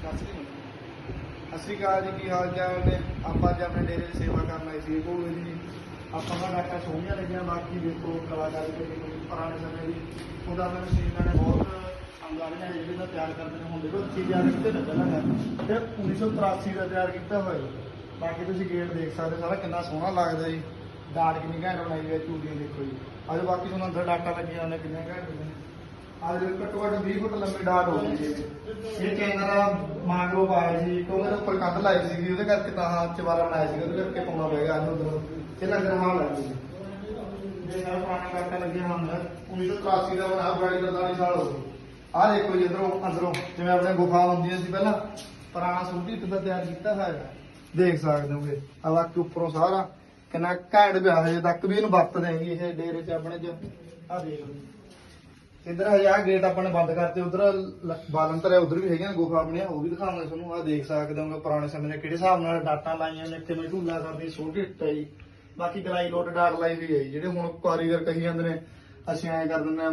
ਸਤਿ ਸ਼੍ਰੀ ਅਕਾਲ ਜੀ ਕੀ ਹਾਲ ਚਾਲ ਨੇ? ਆਪਾਂ ਅੱਜ ਆਪਣੇ ਡੇਰੇ ਦੀ ਸੇਵਾ ਕਰਨ ਆਏ ਸੀ ਕੋਲ ਜੀ। ਆਪਾਂ ਦਾ ਡਾਟਾ ਸੋਹਣੀਆਂ ਲੱਗੀਆਂ ਬਾਕੀ ਦੇਖੋ ਕਲਾਕਾਰੀ ਤੇ ਪੁਰਾਣੇ ਸਮੇਂ ਦੀ ਉਹਦਾ ਮੈਨੂੰ ਮਸ਼ੀਨਾਂ ਨੇ ਬਹੁਤ ਅੰਗਾਰੀਆਂ ਜਿਹੜੇ ਦਾ ਤਿਆਰ ਕਰਦੇ ਨੇ ਹੁਣ ਦੇਖੋ ਚੀਜ਼ਾਂ ਕਿਤੇ ਲੱਗਣਾ ਹੈ ਤੇ 1983 ਦਾ ਤਿਆਰ ਕੀਤਾ ਹੋਇਆ ਜੀ। ਬਾਕੀ ਤੁਸੀਂ ਗੇਟ ਦੇਖ ਸਕਦੇ ਹੋ, ਸਾਰਾ ਕਿੰਨਾ ਸੋਹਣਾ ਲੱਗਦਾ ਜੀ। ਡਾਟ ਕਿੰਨੀ ਘੈਂਟ ਬਣਾਈ ਹੋਈ ਹੈ ਚੂੜੀਆਂ ਦੇਖੋ ਜੀ। ਅੱਜ ਬਾਕੀ ਤੁਹਾਨੂੰ ਅੰਦਰ ਡਾਟਾ ਲੱਗੀਆਂ ਉਹਨੇ ਕਿੰਨੇ ਘੈਂਟ ਨੇ। ਅੱਜ ਘੱਟੋ ਘੱਟ 20 ਫੁੱਟ ਲੰਬੀ ਡਾਟ ਹੋ ਗਈ ਜੀ ਇਹ ਕੈਮਰਾ ਮਾਂਗਰੋ ਪਾਇਆ ਸੀ ਕਿ ਉਹਦੇ ਉੱਪਰ ਕੰਧ ਲਾਈ ਸੀਗੀ, ਉਹਦੇ ਕਰਕੇ ਤਾਂ ਹਾਂ ਚਵਾਰਾ ਬਣਾਇਆ ਸੀ ਉਹਦੇ ਕਰਕੇ ਪਾਉਣਾ ਪਏਗਾ ਅੱਜ ਉਧਰ। ਇਹ ਲੰਗਰ ਹਾਲ ਹੈ ਜੀ? ਇਹ ਸਾਰਾ ਪੁਰਾਣਾ ਡਾਟਾ ਲੱਗਿਆ ਹੁੰਦਾ 1983 ਦਾ ਬਣਾ ਬੜੀ ਦਾ 40 ਸਾਲ ਹੋ ਗਏ। ਆਹ ਦੇਖੋ ਜੀ ਇਧਰੋਂ, ਅੰਦਰੋਂ, ਜਿਵੇਂ ਆਪਣੇ ਗੁਫਾ ਹੁੰਦੀਆਂ ਸੀ ਪਹਿਲਾਂ, ਪੁਰਾਣਾ ਸੂਟੀ ਦਾ ਤਿਆਰ ਕੀਤਾ ਹੋਇਆ ਦੇਖ ਸਕਦੇ ਹੋਗੇ ਆ ਬਾਕੀ ਉੱਪਰੋਂ ਸਾਰਾ ਕਿੰਨਾ ਘੈਂਟ ਪਿਆ ਹਜੇ ਤੱਕ ਵੀ ਇਹਨੂੰ ਵਰਤਦੇ ਹੈਗੇ ਇਹ ਡੇਰੇ 'ਚ ਆਪਣੇ 'ਚ। ਆ ਦੇਖ ਲਓ। ਇਧਰ ਹਜੇ ਆ ਗੇਟ ਆਪਾਂ ਨੇ ਬੰਦ ਕਰਤੇ ਉਧਰ ਬਾਲਣ ਧਰਿਆ ਉਧਰ ਵੀ ਹੈਗੀਆਂ ਗੋਫਾ ਆਪਣੀਆਂ ਉਹ ਵੀ ਦਿਖਾਵਾਂਗੇ ਤੁਹਾਨੂੰ ਆ ਦੇਖ ਸਕਦੇ ਹੋਗੇ ਪੁਰਾਣੇ ਸਮੇਂ ਦੇ ਕਿਹੜੇ ਹਿਸਾਬ ਨਾਲ ਡਾਟਾ ਲਾਈਆਂ ਨੇ ਕਿਵੇਂ ਢੂਲਾ ਕਰਦੀ ਛੋਟੀ ਇੱਟ ਜੀ। ਬਾਕੀ ਗਲਾਈ ਲੋਟ ਡਾਟ ਲਾਈ ਹੋਈ ਹੈ ਜੀ, ਜਿਹੜੇ ਹੁਣ ਕਾਰੀਗਰ ਕਹੀ ਜਾਂਦੇ ਨੇ ਅਸੀਂ ਐਂ ਕਰ ਦਿੰਦੇ ਆ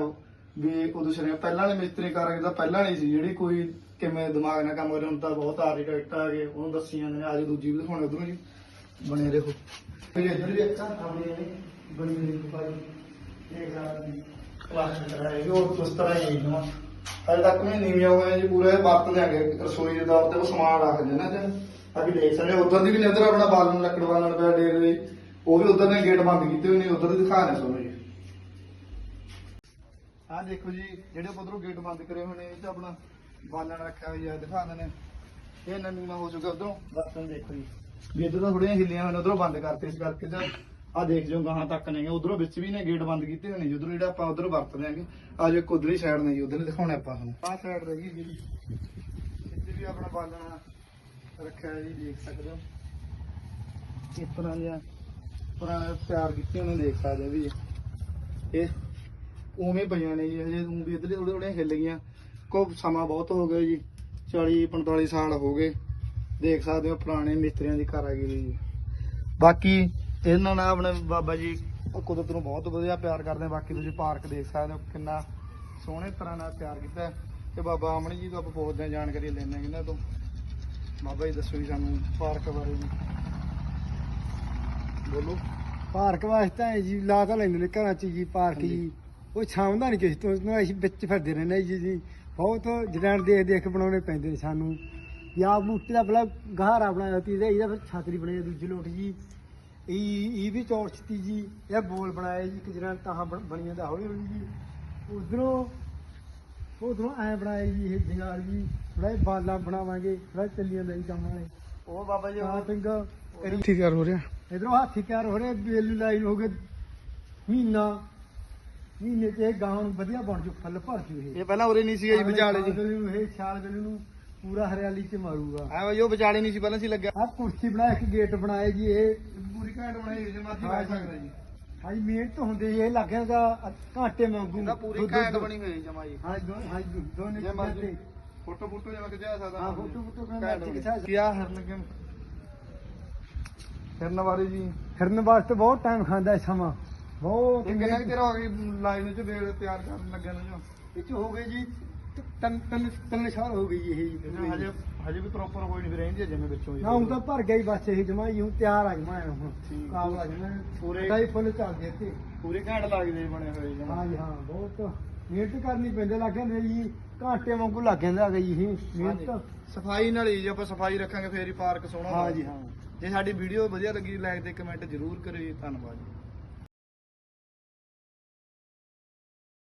ਵੀ ਉਹ ਦੂਸਰੇ ਪਹਿਲਾਂ ਵਾਲੇ ਮਿਸਤਰੀ ਕਾਰਗਰ ਤਾਂ ਪਹਿਲਾਂ ਨਹੀਂ ਸੀ ਜਿਹੜੀ ਕੋਈ ਕਿਵੇਂ ਦਿਮਾਗ ਨਾਲ ਕੰਮ ਕਰੇ ਹੁਣ ਤਾਂ ਬਹੁਤ ਆਰਕੀਟੈਕਟ ਆ ਗਏ ਉਹਨੂੰ ਦੱਸੀ ਜਾਂਦੇ ਨੇ ਅੱਜ ਦੂਜੀ ਵੀ ਦਿਖਾਉਣੇ ਉਧਰੋਂ ਜੀ ਬਣੇ ਦੇਖੋ ਫਿਰ ਇੱਧਰ ਵੀ ਅੱਖਾਂ ਆਪਣੀਆਂ ਨੇ ਬਣੀ ਹੋਈ ਗੁਫਾ ਇਹ ਗਾਣਾ ਦੀ ਕਲਾਸ ਕਰਾਏਗੀ ਉਹ ਉਸ ਤਰ੍ਹਾਂ ਹੀ ਜਮਾ ਹਜੇ ਤੱਕ ਵੀ ਨੀਵੀਆਂ ਹੋਏ ਜੀ ਪੂਰੇ ਵਰਤ ਦਿਆਂਗੇ ਰਸੋਈ ਦੇ ਤੌਰ ਤੇ ਉਹ ਸਮਾਨ ਰੱਖਦੇ ਨੇ ਤੇ ਅਭੀ ਦੇਖ ਸਕਦੇ ਹੋ, ਦੀ ਵੀ ਨੇ ਉੱਧਰ ਆਪਣਾ ਬਾਲਣ ਲੱਕੜ ਬਾਲਣ ਪਿਆ ਡੇਰੇ ਦੇ। ਉਹ ਵੀ ਉਧਰ ਨੇ ਗੇਟ ਬੰਦ ਕੀਤੇ ਹੋਏ ਨੇ ਉਧਰ ਦੀ ਦਿਖਾ ਰਹੇ ਤੁਹਾਨੂੰ ਜੀ ਆਹ ਦੇਖੋ ਜੀ ਜਿਹੜੇ ਉਧਰੋਂ ਗੇਟ ਬੰਦ ਕਰੇ ਹੋਏ ਨੇ ਇਹ ਤਾਂ ਆਪਣਾ ਬਾਲਣ ਰੱਖਿਆ ਹੋਇਆ ਦਿਖਾ ਦਿੰਦੇ ਇਹ ਨਵੀਂ ਹੋ ਚੁੱਕਾ ਉਧਰੋਂ। ਬਰਤਨ ਦੇਖੋ ਜੀ ਵੀ ਇੱਧਰ ਤਾਂ ਥੋੜੀਆਂ ਹਿੱਲੀਆਂ ਹੋਈਆਂ ਉਧਰੋਂ ਬੰਦ ਕਰਤੇ ਇਸ ਕਰਕੇ ਤਾਂ। ਆ ਦੇਖ ਜਾਓ ਗਾਹਾਂ ਤੱਕ ਨੇ ਉਧਰੋਂ ਵਿੱਚ ਵੀ ਨੇ ਗੇਟ ਬੰਦ ਕੀਤੇ ਹੋਏ ਨੇ ਉਧਰੋਂ ਜਿਹੜਾ ਆਪਾਂ ਉਧਰ ਵਰਤਦੇ ਆਂਗੇ ਆ ਜੋ ਇੱਕ ਉਧਰਲੀ ਸਾਈਡ ਨੇ ਜੀ, ਉਧਰ ਦਿਖਾਉਣੇ ਆਪਾਂ ਤੁਹਾਨੂੰ। ਆਹ ਸਾਈਡ ਰਹੀ ਜਿਹੜੀ ਇੱਥੇ ਵੀ ਆਪਣਾ ਬਾਲਣ ਰੱਖਿਆ ਜੀ, ਦੇਖ ਸਕਦੇ ਹੋ। ਇਸ ਤਰ੍ਹਾਂ ਦੀਆਂ ਪੁਰਾਣੇ ਤਿਆਰ ਕੀਤੀਆਂ ਨੇ, ਦੇਖ ਸਕਦੇ ਹੋ ਵੀ ਇਹ ਉਵੇਂ ਪਈਆਂ ਨੇ ਜੀ, ਹਜੇ ਊਂ ਵੀ ਇੱਧਰ ਥੋੜੇ ਥੋੜੇ ਹਿੱਲ ਗਈਆਂ। ਕੋ ਸਮਾਂ ਬਹੁਤ ਹੋ ਗਿਆ ਜੀ 40 45 ਸਾਲ ਹੋ ਗਏ। ਦੇਖ ਸਕਦੇ ਹੋ ਪੁਰਾਣੇ ਮਿਸਤਰੀਆਂ ਦੀ ਕਾਰਾਗਰੀ ਜੀ। ਬਾਕੀ ਇਹਨਾਂ ਨਾਲ ਆਪਣੇ ਬਾਬਾ ਜੀ ਉਹ ਕੁਦਰਤ ਨੂੰ ਬਹੁਤ ਵਧੀਆ ਪਿਆਰ ਕਰਦੇ ਆ ਬਾਕੀ ਤੁਸੀਂ ਪਾਰਕ ਦੇਖ ਸਕਦੇ ਹੋ ਕਿੰਨਾ ਸੋਹਣੇ ਤਰ੍ਹਾਂ ਨਾਲ ਤਿਆਰ ਕੀਤਾ। ਤੇ ਬਾਬਾ ਅਮਨ ਜੀ ਤੋਂ ਆਪਾਂ ਪੁੱਛਦੇ ਹਾਂ ਜਾਣਕਾਰੀ ਲੈਣੇ ਹਾਂ ਇਹਨਾਂ ਤੋਂ। ਬਾਬਾ ਜੀ ਦੱਸੋ ਜੀ ਸਾਨੂੰ ਪਾਰਕ ਬਾਰੇ ਜੀ। ਬੋਲੋ। ਪਾਰਕ ਵਾਸਤੇ ਹੈ ਜੀ ਲਾ ਤਾਂ ਲੈਂਦੇ ਨੇ ਘਰਾਂ 'ਚ ਜੀ ਪਾਰਕ। ਜੀ। ਉਹ ਛਾਉਂਦਾ ਨਹੀਂ ਕਿਸੇ ਤੋਂ ਅਸੀਂ ਵਿੱਚ ਫਿਰਦੇ ਰਹਿੰਦੇ ਜੀ ਜੀ। ਬਹੁਤ ਜੜਾਂ ਦੇਖ ਦੇਖ ਕੇ ਬਣਾਉਣੇ ਪੈਂਦੇ ਨੇ ਸਾਨੂੰ। ਯਾ ਬੂਟੇ ਦਾ ਬਲਾ ਗਹਾਰਾ ਬਣਾਇਆ ਤੀ ਤੇ ਇਹਦਾ ਫਿਰ ਛਾਤਰੀ ਬਣਾਈ ਦੂਜੀ ਲੋਟ ਜੀ। ਇਹ ਇਹ ਵੀ ਚੌੜ ਛਤੀ ਜੀ ਇਹ ਬੋਲ ਬਣਾਇਆ ਜੀ ਕਿ ਜਿਹੜਾ ਤਾਂ ਬਣ ਜਾਂਦਾ ਹੌਲੀ ਹੌਲੀ ਜੀ। ਉਧਰੋਂ ਉਧਰੋਂ ਐ ਬਣਾਇਆ ਜੀ ਇਹ ਜੰਗਾਲ ਜੀ ਥੋੜਾ ਜਿਹਾ ਬਾਲਾਂ ਬਣਾਵਾਂਗੇ ਥੋੜਾ ਚੱਲੀ ਜਾਂਦਾ ਜੀ ਕੰਮ ਵਾਲੇ ਉਹ ਬਾਬਾ ਜੀ ਆ ਪਿੰਗ ਕਰੀ ਠੀਕ ਹੋ ਰਿਹਾ। ਇਧਰੋਂ ਹਾਥੀ ਤਿਆਰ ਹੋ ਰਿਹਾ ਬੇਲੂ ਲਾਈਨ ਹੋ ਗਏ ਮਹੀਨਾ ਮਹੀਨੇ ਤੇ ਗਾਂ ਨੂੰ ਵਧੀਆ ਬਣ ਜੂ ਫੁੱਲ ਭਰ ਜੂ ਇਹ। ਇਹ ਪਹਿਲਾਂ ਉਰੇ ਨਹੀਂ ਸੀ ਜੀ ਵਿਚਾਲੇ ਜੀ। ਇਹ ਛਾਲ ਵੇਲੇ ਨੂੰ ਪੂਰਾ ਹਰਿਆਲੀ ਚ ਮਾਰੂਗਾ। ਆ ਬਈ ਉਹ ਵਿਚਾਲੇ ਨਹੀਂ ਸੀ ਪਹਿਲਾਂ ਸੀ ਲੱਗਿਆ। ਆ ਕੁਰਸੀ ਬਣਾ ਕੇ ਗੇਟ ਬਣਾਇਆ ਜੀ ਇਹ ਘੈਂਟ ਬਣਾਈ ਹਾਂ ਜੀ। ਸਕਦਾ ਜੀ। ਹਾਂਜੀ ਮਿਹਨਤ ਹੁੰਦੀ ਜੀ, ਇਹ ਲੱਗਿਆ ਦਾ ਘਾਟੇ ਵਾਂਗੂ। ਇਹਦਾ ਪੂਰੀ ਘੈਂਟ ਬਣੀ ਹੋਈ ਜਮਾ ਜੀ। ਹਾਂ ਦੋ ਹਾਂ ਦੋਨੇ ਜੇ ਮਰਜ਼ੀ ਫੋਟੋ ਫੋਟੋ ਜਿਵੇਂ ਕਿ ਜਾ ਸਕਦਾ ਹਾਂ, ਫੋਟੋ- ਫੋਟੋ ਕਿਵੇਂ ਘੈਂਟ ਮਰਜ਼ੀ ਬਣੀ। ਖਿਚਾ ਕੀ ਆ ਹਰਨ ਲੱਗੇ ਹਿਰਨ ਬਾਰੇ ਜੀ। ਫਿਰਨ ਵਾਸਤੇ ਬਹੁਤ ਟਾਈਮ ਖਾਂਦਾ ਇਹ ਸਮਾਂ। ਬਹੁਤ ਕਿੰਨਾ ਕੁ ਹੋ ਗਈ ਲਾਈਨ ਚ ਵੇਲ ਤਿਆਰ ਕਰਨ ਲੱਗਿਆ ਨੂੰ ਇਹ 'ਚ ਹੋ ਗਏ ਜੀ ਤਿੰਨ ਤਿੰਨ ਤਿੰਨ ਸਾਲ ਹੋ ਗਈ ਜੀ ਇਹ ਜੀ। ਹਜੇ ਹਜੇ ਵੀ ਪ੍ਰੋਪਰ ਹੋਈ ਨਹੀਂ ਰਹਿੰਦੀ ਹੈ ਜਿਵੇਂ ਵਿੱਚੋਂ ਜੀ ਨਾ ਹੁਣ ਤਾਂ ਭਰ ਗਿਆ ਹੀ ਬਸ ਇਹ ਜਮਾ ਹੀ ਹੁਣ ਤਿਆਰ ਆ ਜਮਾ ਹੁਣ। ਠੀਕ। ਕਾਬਲਾ ਜਮਾ ਪੂਰੇ- ਪੂਰੇ ਫੁੱਲ ਚੱਲਦੇ ਤੇ ਪੂਰੇ ਘੈਂਟ ਲੱਗਦੇ ਬਣੇ ਹੋਏ ਜਮਾ। ਹਾਂ ਜੀ ਹਾਂ ਬਹੁਤ ਮਿਹਨਤ ਕਰਨੀ ਪੈਂਦੇ ਲੱਗ ਜਾਂਦੇ ਜੀ। ਘਾਟੇ ਵਾਂਗੂ ਲੱਗ ਜਾਂਦਾ ਹੈਗਾ ਜੀ ਇਹ ਮਿਹਨਤ। ਸਫ਼ਾਈ ਨਾਲ ਹੀ ਜੇ ਆਪਾਂ ਸਫ਼ਾਈ ਰੱਖਾਂਗੇ ਫੇਰ ਹੀ ਪਾਰਕ ਸੋਹਣਾ ਹਾਂ। ਜੀ ਹਾਂ। ਜੇ ਸਾਡੀ ਵੀਡੀਓ ਵਧੀਆ ਲੱਗੀ ਲਾਈਕ ਤੇ ਕਮੈਂਟ ਜ਼ਰੂਰ ਕਰਿਓ ਜੀ। ਧੰਨਵਾਦ ਜੀ।